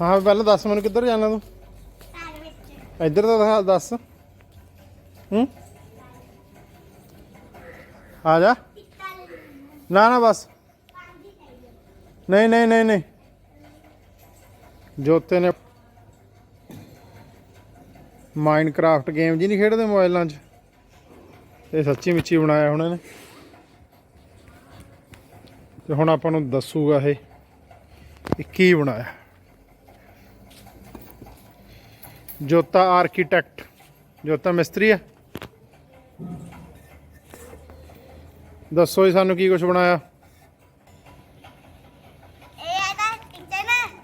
ਹਾਂ ਪਹਿਲਾਂ ਦੱਸ ਮੈਨੂੰ ਕਿੱਧਰ ਜਾਣਾ ਤੂੰ? ਘਰ ਵਿੱਚ ਇੱਧਰ ਦਾ ਦਿਖਾ- ਦੱਸ। ਹੂੰ? ਆ ਜਾ। ਟਿੱਕਾ ਨਾ ਨਾ, ਬਸ। ਪਾਣੀ ਚਾਹੀਦਾ ਨਹੀਂ ਨਹੀਂ ਨਹੀਂ ਨਹੀਂ। ਜੋਤੇ ਨੇ ਮਾਈਨਕ੍ਰਾਫਟ ਗੇਮ ਜੀ ਨਹੀਂ ਖੇਡਦੇ ਮੋਬਾਈਲਾਂ 'ਚ? ਇਹ ਸੱਚੀ ਮਿੱਚੀ ਬਣਾਇਆ ਹੁਣ ਇਹਨੇ। ਤੇ ਹੁਣ ਆਪਾਂ ਨੂੰ ਦੱਸੂਗਾ ਇਹ ਇਹ ਕੀ ਬਣਾਇਆ। ਜੋਤਾ ਆਰਕੀਟੈਕਟ। ਜੋਤਾ ਮਿਸਤਰੀ ਆ। ਦੱਸੋ ਜੀ ਸਾਨੂੰ ਕੀ ਕੁਝ ਬਣਾਇਆ? ਇਹ ਇਹਦਾ ਕਿਚਨ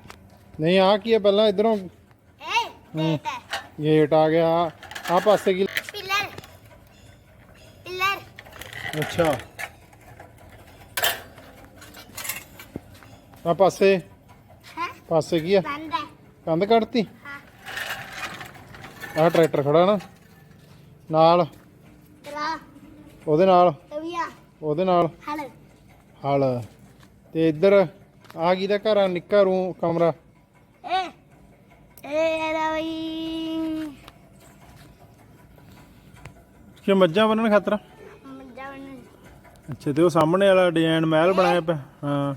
ਨਹੀਂ ਆ ਕੀ ਹੈ ਪਹਿਲਾਂ ਇਧਰੋਂ ਇਹ ਗੇਟ ਆ ਗਿਆ। ਆ ਪਾਸੇ ਕੀ? ਪਿਲਰ। ਪਿਲਰ। ਅੱਛਾ। ਆ ਪਾਸੇ। ਹੈ? ਪਾਸੇ ਕੀ ਆ? ਹੈ ਕੰਧ ਕੱਢਤੀ? ਹਾਂ ਆ ਟਰੈਕਟਰ ਖੜਾ ਨਾ। ਨਾਲ। ਤਰਾ। ਉਹਦੇ ਨਾਲ। ਤਵੀਆ ਉਹਦੇ ਨਾਲ। ਹਲ। ਹਲ। ਤੇ ਇੱਧਰ ਆ ਕੀ ਦਾ ਘਰ ਆ? ਨਿੱਕਾ ਰੂ ਕਮਰਾ। ਇਹ ਇਹ ਇਹਦਾ ਵੀ। ਕਿ ਮੱਝਾਂ ਬੰਨਣ ਖਾਤਰ? ਮੱਝਾਂ ਬਣ ਅੱਛਾ ਤੇ ਉਹ ਸਾਹਮਣੇ ਵਾਲਾ ਡਿਜ਼ਾਈਨ ਮਹਿਲ ਬਣਾਇਆ ਪਿਆ। ਹਾਂ।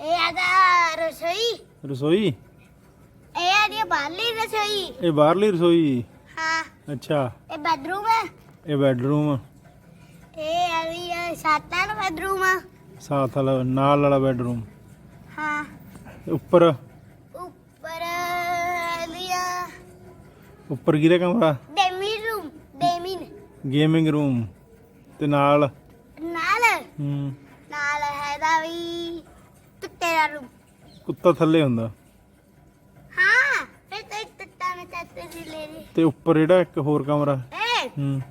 ਇਹ ਇਹਦਾ ਰਸੋਈ। ਰਸੋਈ? ਇਹ ਬਾਹਰਲੀ ਰਸੋਈ। ਇਹ ਬਾਹਰਲੀ ਰਸੋਈ? ਹਾਂ। ਅੱਛਾ। ਇਹ ਬੈਡਰੂਮ ਹੈ ਇਹ ਬੈੱਡਰੂਮ ਇਹ ਇਹਦੀ ਸਾਤਾਂ ਬੈਡਰੂਮ ਆ। ਸਾਥ ਵਾਲਾ ਨਾਲ ਵਾਲਾ ਬੈੱਡਰੂਮ ਹਾਂ। ਉੱਪਰ? ਉੱਪਰ ਇਹਦੀਆਂ ਉੱਪਰ ਕਿਹਦਾ ਕਮਰਾ? ਡੇਮੀ ਰੂਮ ਡੇਮਿਨ ਗੇਮਿੰਗ ਰੂਮ ਤੇ ਨਾਲ? ਨਾਲ? ਹੂੰ। ਨਾਲ ਹੈਦਾ ਵੀ ਕੁੱਤੇ ਦਾ ਰੂਮ ਕੁੱਤਾ ਥੱਲੇ ਹੁੰਦਾ ਹਾਂ ਫਿਰ ਤੇ ਕੁੱਤਾ ਨੇ ਚਾਤੇ ਦੀ ਲੈ ਲਈ ਤੇ ਉੱਪਰ ਜਿਹੜਾ ਇੱਕ ਹੋਰ ਕਮਰਾ। ਇਹ ਹੂੰ।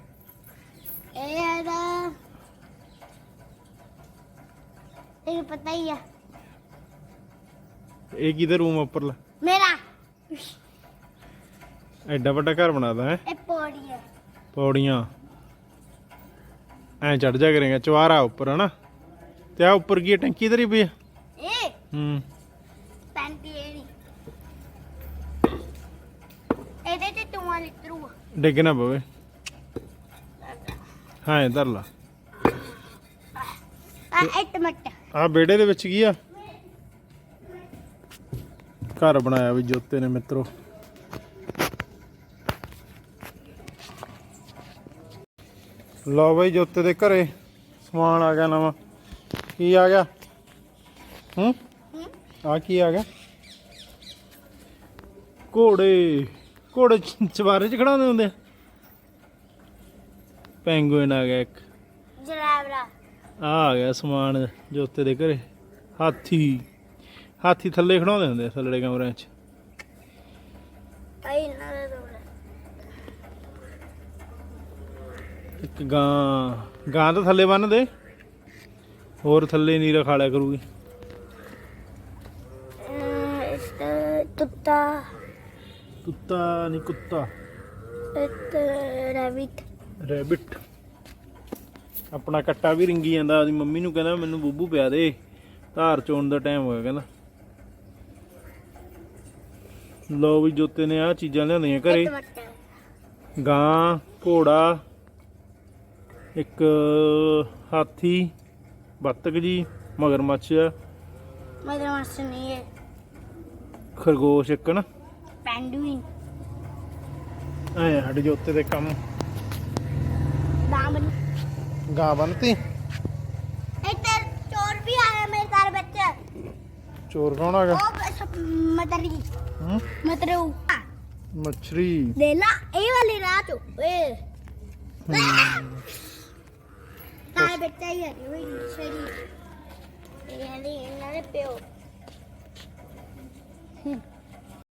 ਇਹ ਹੈਦਾ ਇਹ ਪਤਾ ਹੀ ਆ। ਇਹ ਕਿਹਦਾ ਰੂਮ ਉੱਪਰਲਾ? ਮੇਰਾ। ਐਡਾ ਵੱਡਾ ਘਰ ਬਣਾਦਾ ਹੈ? ਇਹ ਪੌੜੀ ਪੌੜੀਆਂ। ਐ ਚੜ ਜਾ ਕਰੇਗਾ ਚਵਾਰਾ ਉੱਪਰ ਹਨਾ? ਤੇ ਆ ਉੱਪਰ ਕੀ ਹੈ? ਟੈਂਕੀ ਤੇਰੀ ਪਈ ਆ? ਇਹ। ਹੂੰ। ਡਿੱਗ ਨਾ ਪਵੇ। ਹਾਂ ਇਧਰ ਲਾ। ਆ ਇੱਕ ਮਿੰਟ। ਆ ਬੇੜੇ ਦੇ ਵਿੱਚ ਕੀ ਆ? ਘਰ ਬਣਾਇਆ ਵੀ ਜੋਤੇ ਨੇ ਮਿੱਤਰੋ। ਲਓ ਬਈ ਜੋਤੇ ਦੇ ਘਰੇ ਸਮਾਨ ਆ ਗਿਆ ਨਵਾਂ। ਕੀ ਆ ਗਿਆ? ਹੂੰ? ਹੂੰ? ਆ ਕੀ ਆ ਗਿਆ? ਘੋੜੇ। ਘੋੜੇ ਚਵਾਰੇ ਚ ਖੜਾਉਂਦੇ ਹੁੰਦੇ ਆ? ਪੈਂਗੁਇਨ ਆ ਗਿਆ ਇੱਕ। ਜਰਾਵਰਾ ਆ ਆ ਗਿਆ ਸਮਾਨ ਜੋਤੇ ਦੇ ਘਰੇ। ਹਾਥੀ। ਹਾਥੀ ਥੱਲੇ ਖੜਾਉਂਦੇ ਹੁੰਦੇ ਆ ਥੱਲੜੇ ਕਮਰਿਆਂ 'ਚ। ਆਈ ਨਾ ਇੱਕ ਗਾਂ। ਗਾਂ ਤਾਂ ਥੱਲੇ ਬੰਨ ਦੇ। ਹੋਰ ਥੱਲੇ ਨੀਰਾ ਖਾ ਲਿਆ ਕਰੂਗੀ। ਇਸ ਕੁੱਤਾ। ਕੁੱਤਾ ਨਹੀਂ ਕੁੱਤਾ ਇੱਕ ਰੈਬਿਟ ਰੈਬਿਟ ਆਪਣਾ ਕੱਟਾ ਵੀ ਰਿੰਗੀ ਜਾਂਦਾ ਉਹਦੀ ਮੰਮੀ ਨੂੰ ਕਹਿੰਦਾ ਮੈਨੂੰ ਬੂਬੂ ਪਿਆ ਦੇ ਧਾਰ ਚੋਣ ਦਾ ਟਾਈਮ ਹੋਇਆ ਕਹਿੰਦਾ ਲੋ ਵੀ ਜੋਤੇ ਨੇ ਆ ਚੀਜ਼ਾਂ ਲਿਆਂਦੀਆਂ ਘਰੇ ਗਾਂ ਘੋੜਾ ਇੱਕ ਹਾਥੀ ਬੱਤਖ ਜੀ ਮਗਰਮੱਛ ਮਾਸਟਰ ਨਹੀਂ ਹੈ ਖਰਗੋਸ਼ ਇੱਕ ਨਾ ਪੈਂਡੂਇਨ। ਐ ਸਾਡੇ ਜੋਤੇ ਦੇ ਕੰਮ। ਦਾਮਨ ਗਾਂ ਬੰਨਤੀ ਇੱਕ ਚੋਰ ਵੀ ਆਇਆ ਮੇਰੇ ਘਰ ਵਿੱਚ। ਚੋਰ ਕੌਣ ਆ ਗਿਆ ਉਹ ਮਤਰੀ। ਹੂੰ? ਮਤਰੂ। ਮੱਛਰੀ। ਦੇ ਲਾ ਇਹ ਵਾਲੀ ਰਾਤ ਓਏ। ਤਾਂ ਬੱਚਾ ਹੀ ਹੈ ਉਹ ਛੜੀ ਇਹ ਇਹਦੀ ਇਹਨਾਂ ਦੇ ਪਿਓ।